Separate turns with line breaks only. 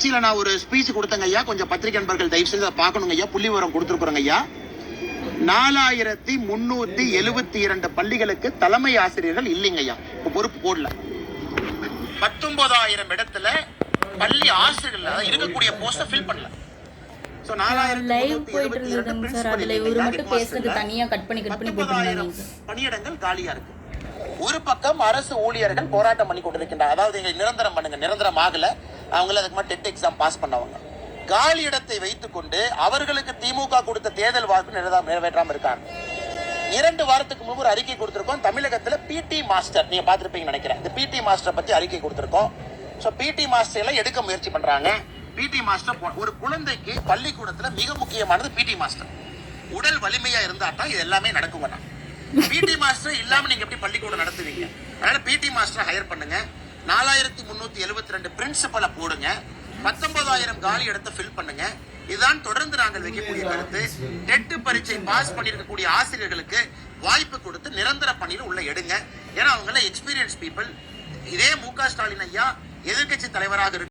திருச்சியில நான் ஒரு ஸ்பீச் கொடுத்தேங்க ஐயா. கொஞ்சம் பத்திரிகை நண்பர்கள் தயவு அதை பார்க்கணுங்க ஐயா. புள்ளி விவரம் கொடுத்துருக்குறோங்க ஐயா. நாலாயிரத்தி முன்னூத்தி எழுபத்தி இரண்டு பள்ளிகளுக்கு தலைமை ஆசிரியர்கள் இல்லைங்க ஐயா. பொறுப்பு போடல. பத்தொன்பதாயிரம் இடத்துல பள்ளி ஆசிரியர்கள் இருக்கக்கூடிய போஸ்ட ஃபில் பண்ணல. So, 4372
லைவ் போயிட்டு இருந்ததுங்க
principal
சார். அதுல
இல்லைங்க,
இவரு மட்டும்
headmaster
பேசுறது
இல்ல.
தனியா கட் பண்ணி கட் பண்ணி போட்டுருந்தாங்க
பத்தொன்பதாயிரம்
சார்.
பணியிடங்கள் காலியா இருக்கு. ஒரு பக்கம் அரசு ஊழியர்கள் போராட்டம் பண்ணி கொண்டிருக்கின்றார் அதாவது நிரந்தரம் பண்ணுங்க நிரந்தரம் ஆகல. அவங்கள அதுக்கு மாதிரி டெட் எக்ஸாம் பாஸ் பண்ணவங்க. காலி இடத்தை வைத்துக்கொண்டு அவர்களுக்கு திமுக கொடுத்த தேர்தல் வாக்கு நிறைவேற்றாமல் இருக்காங்க. இரண்டு வாரத்துக்கு முன்பு ஒரு அறிக்கை கொடுத்துருக்கோம். தமிழகத்தில் பிடி மாஸ்டர் நீங்கள் பார்த்துருப்பீங்கன்னு நினைக்கிறேன். இந்த பிடி மாஸ்டரை பற்றி அறிக்கை கொடுத்துருக்கோம். ஸோ பிடி மாஸ்டர் எல்லாம் எடுக்க முயற்சி பண்ணுறாங்க பிடி மாஸ்டர் ஒரு குழந்தைக்கு பள்ளிக்கூடத்தில் மிக முக்கியமானது பிடி மாஸ்டர் உடல் வலிமையாக இருந்தால் தான் இது எல்லாமே நடக்குங்க பிடி மாஸ்டர் இல்லாமல் நீங்கள் எப்படி பள்ளிக்கூடம் நடத்துவீங்க? அதனால் பிடி மாஸ்டர் ஹையர் பண்ணுங்கள் நாலாயிரத்தி முன்னூத்தி எழுபத்தி ரெண்டு பிரின்சிபலை போடுங்க. பத்தொன்பதாயிரம் காலி இடத்தை ஃபில் பண்ணுங்க. இதுதான் தொடர்ந்து நாங்கள் வைக்கக்கூடிய கருத்து. டெட்டு பரீட்சை பாஸ் பண்ணியிருக்கக்கூடிய ஆசிரியர்களுக்கு வாய்ப்பு கொடுத்து நிரந்தர பணியில் உள்ள எடுங்க. ஏன்னா அவங்கள எக்ஸ்பீரியன்ஸ் பீப்புள் இதே மு க ஸ்டாலின் ஐயா எதிர்க்கட்சி தலைவராக இருக்கு